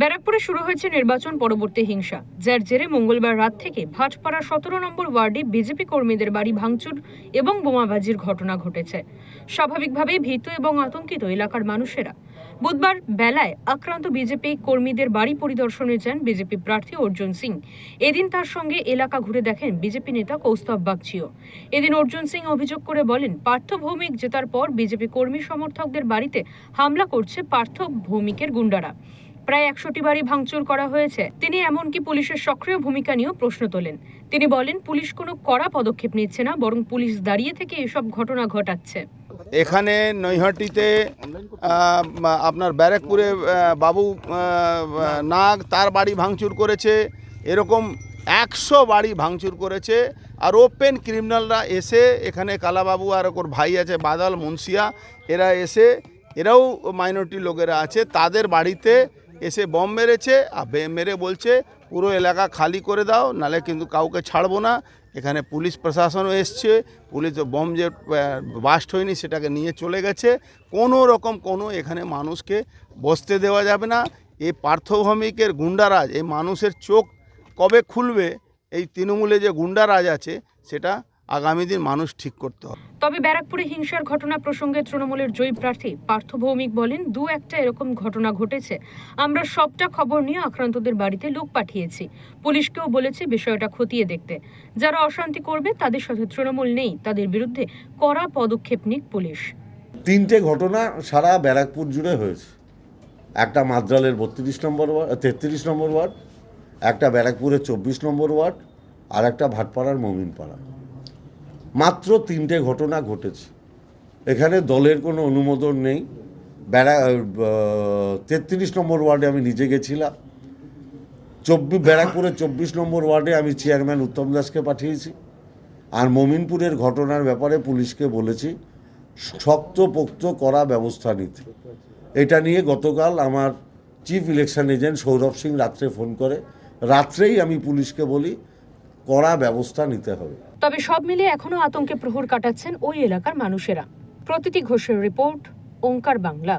ব্যারাকপুরে শুরু হয়েছে নির্বাচন পরবর্তী হিংসা। যার জেরে মঙ্গলবার রাত থেকে ভাটপাড়া সতেরো নম্বর ওয়ার্ডে বিজেপি কর্মীদের বাড়ি ভাঙচুর এবং বোমাবাজির ঘটনা ঘটেছে। স্বাভাবিকভাবেই ভীত এবং আতঙ্কিত এলাকার মানুষেরা। বুধবার বেলায় আক্রান্ত বিজেপি কর্মীদের বাড়ি পরিদর্শনে যান বিজেপি প্রার্থী অর্জুন সিং। এদিন তার সঙ্গে এলাকা ঘুরে দেখেন বিজেপি নেতা কৌস্তব বাগচিও। এদিন অর্জুন সিং অভিযোগ করে বলেন, পার্থ ভৌমিক জেতার পর বিজেপি কর্মী সমর্থকদের বাড়িতে হামলা করছে পার্থ ভৌমিকের গুন্ডারা। প্রায় একশোটি বাড়ি ভাঙচুর করা হয়েছে। তিনি এমনকি পুলিশের সক্রিয় ভূমিকা নিয়েও প্রশ্ন তোলেন। তিনি বলেন, পুলিশ কোনো কড়া পদক্ষেপ নিচ্ছে না, বরং পুলিশ দাঁড়িয়ে থেকে এসব ঘটনা ঘটাচ্ছে। এখানে নৈহাটিতে আপনার ব্যারাকপুরে বাবু নাগ, তার বাড়ি ভাঙচুর করেছে। এরকম একশো বাড়ি ভাঙচুর করেছে। আর ওপেন ক্রিমিনালরা এসে, এখানে কালাবাবু আর ওর ভাই আছে, বাদল, মুন্সিয়া, এরা এসে, এরাও মাইনরিটি লোকেরা আছে। তাদের বাড়িতে এসে বম মেরেছে আর মেরে বলছে, পুরো এলাকা খালি করে দাও, নালে কিন্তু কাউকে ছাড়বো না। এখানে পুলিশ প্রশাসনও এসছে, পুলিশ বম যে বাস্ট হয়নি সেটাকে নিয়ে চলে গেছে। কোনো রকম কোনো এখানে মানুষকে বসতে দেওয়া যাবে না। এই পার্থভূমিকের গুন্ডারাজ, এই মানুষের চোখ কবে খুলবে, এই তৃণমূলে যে গুন্ডারাজ আছে, সেটা আগামী দিন মানুষ ঠিক করতে হবে। তবে ব্যারাকপুরে হিংসার ঘটনা প্রসঙ্গে তৃণমূলের জয়ী প্রার্থী পার্থ ভৌমিক বলেন দু একটা এরকম ঘটনা ঘটেছে। আমরা সবটা খবর নিয়ে আক্রান্তদের বাড়িতে লোক পাঠিয়েছি। পুলিশকেও বলেছে বিষয়টা খতিয়ে দেখতে। যারা অশান্তি করবে তাদের সাথে তৃণমূল নেই। তাদের বিরুদ্ধে কড়া পদক্ষেপ নিক পুলিশ। তিনটে ঘটনা সারা ব্যারাকপুর জুড়ে হয়েছে। একটা মাদ্রালের বত্রিশ নম্বর ওয়ার্ড তেত্রিশ নম্বর ওয়ার্ড একটা ব্যারাকপুরের চব্বিশ নম্বর ওয়ার্ড আর একটা ভাটপাড়ার মমিনপাড়া। মাত্র তিনটে ঘটনা ঘটেছে। এখানে দলের কোনো অনুমোদন নেই। ব্যারা তেত্রিশ নম্বর ওয়ার্ডে আমি নিজে গেছিলাম। চব্বিশ ব্যারাকপুরের চব্বিশ নম্বর ওয়ার্ডে আমি চেয়ারম্যান উত্তম দাসকে পাঠিয়েছি। আর মমিনপুরের ঘটনার ব্যাপারে পুলিশকে বলেছি শক্ত পোক্ত করা ব্যবস্থা নিতে। এটা নিয়ে গতকাল আমার chief election agent Sourav Singh রাত্রে ফোন করে। রাত্রেই আমি পুলিশকে বলি কড়া ব্যবস্থা নিতে হবে। তবে সব মিলে এখনও আতঙ্কে প্রহর কাটাচ্ছেন ওই এলাকার মানুষেরা। প্রতিটি ঘোষের রিপোর্ট, ওঙ্কার বাংলা।